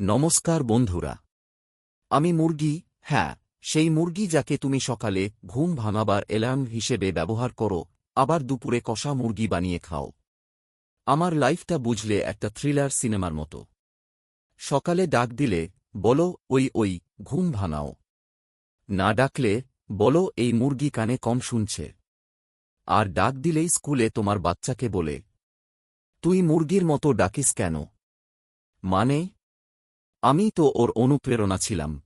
নমস্কার বন্ধুরা। আমি মুরগি হ্যাঁ সেই মুরগি যাকে তুমি সকালে ঘুম ভাঙাবার অ্যালার্ম হিসেবে ব্যবহার করো, আবার দুপুরে কষা মুরগি বানিয়ে খাও। আমার লাইফটা বুঝলে একটা থ্রিলার সিনেমার মতো। সকালে ডাক দিলে, বলো, ওই ওই, ঘুম ভাঙাও। না ডাকলে, বলো, এই মুরগি কানে কম শুনছে। আর ডাক দিলেই স্কুলে তোমার বাচ্চাকে বলে, তুই মুরগির মতো ডাকিস কেন? মানে আমি তো ওর অনুপ্রেরণা ছিলাম।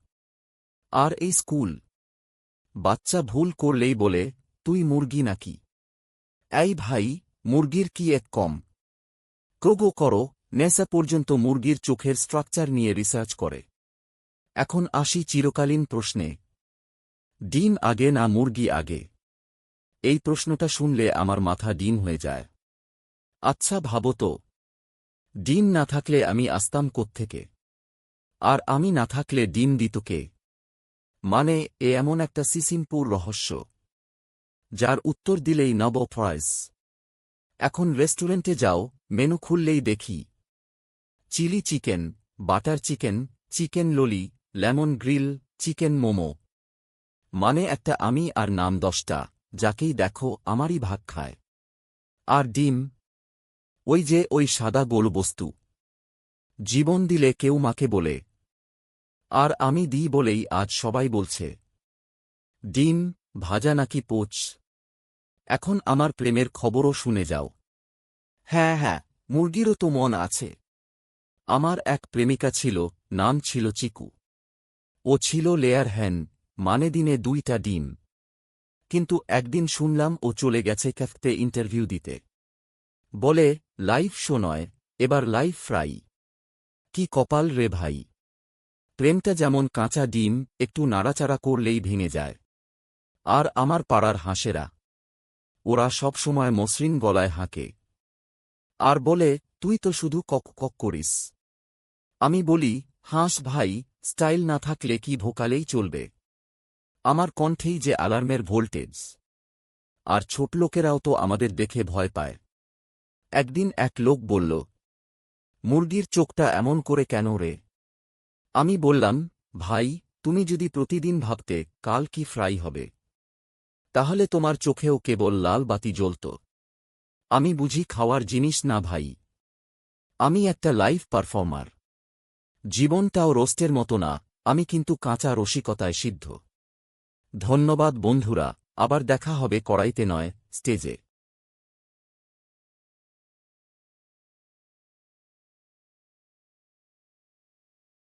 আর এই স্কুল। বাচ্চা ভুল করলেই বলে, তুই মুরগি নাকি? এই ভাই, মুরগির কি এক কম? ক্রোগো করো, নেসা পর্যন্ত মুরগির চোখের স্ট্রাকচার নিয়ে রিসার্চ করে। এখন আসি চিরকালীন প্রশ্নে। ডিম আগে না মুরগি আগে? এই প্রশ্নটা শুনলে আমার মাথা ডিম হয়ে যায়। আচ্ছা ভাবো তো। ডিম না থাকলে আমি আসতাম কোত্থেকে? আর আমি না থাকলে ডিম দিত কে? মানে এ এমন একটা সিসিমপুর রহস্য, যার উত্তর দিলেই নব ফ্রাইস এখন রেস্টুরেন্টে যাও, মেনু খুললেই দেখি। Chilli chicken, butter chicken chicken lolly, lemon grill, chicken momo. মানে একটা আমি আর নাম দশটা, যাকেই দেখো আমারই ভাগ খায়। আর ডিম? ওই যে ওই সাদা গোল বস্তু জীবন দিলে কেউ মাকে বলে আর আমি দিই বলেই আজ সবাই বলছে, ডিম, ভাজা নাকি পোচ? এখন আমার প্রেমের খবরও শুনে যাও। হ্যাঁ হ্যাঁ মুরগিরও তো মন আছে। আমার এক প্রেমিকা ছিল, নাম ছিল চিকু। ও ছিল লেয়ার হ্যান মানে দিনে দুইটা ডিম। কিন্তু একদিন শুনলাম ও চলে গেছে ক্যাফতে ইন্টারভিউ দিতে। বলে, লাইভ শো নয়, এবার লাইভ ফ্রাই। কি কপাল রে ভাই? প্রেমটা যেমন কাঁচা ডিম, একটু নাড়াচাড়া করলেই ভেঙে যায়। আর আমার পাড়ার হাঁসেরা। ওরা সব সময় মসৃণ গলায় হাঁকে। আর বলে, তুই তো শুধু কক কক করিস। আমি বলি, হাঁস ভাই, স্টাইল না থাকলে কি ভোকালেই চলবে? আমার কণ্ঠেই যে অ্যালার্মের ভোল্টেজ। আর ছোট লোকেরাও তো আমাদের দেখে ভয় পায়। একদিন এক লোক বলল, মুরগির চোখটা এমন করে কেন রে? আমি বললাম, ভাই, তুমি যদি প্রতিদিন ভাবতে কাল কি ফ্রাই হবে, তাহলে তোমার চোখেও কেবল লাল বাতি জ্বলত। আমি বুঝি খাওয়ার জিনিস না ভাই। আমি একটা লাইভ পারফর্মার। জীবনটাও রোস্টের মতো না, আমি কিন্তু কাঁচা রসিকতায় সিদ্ধ। ধন্যবাদ বন্ধুরা, আবার দেখা হবে কড়াইতে নয়, স্টেজে।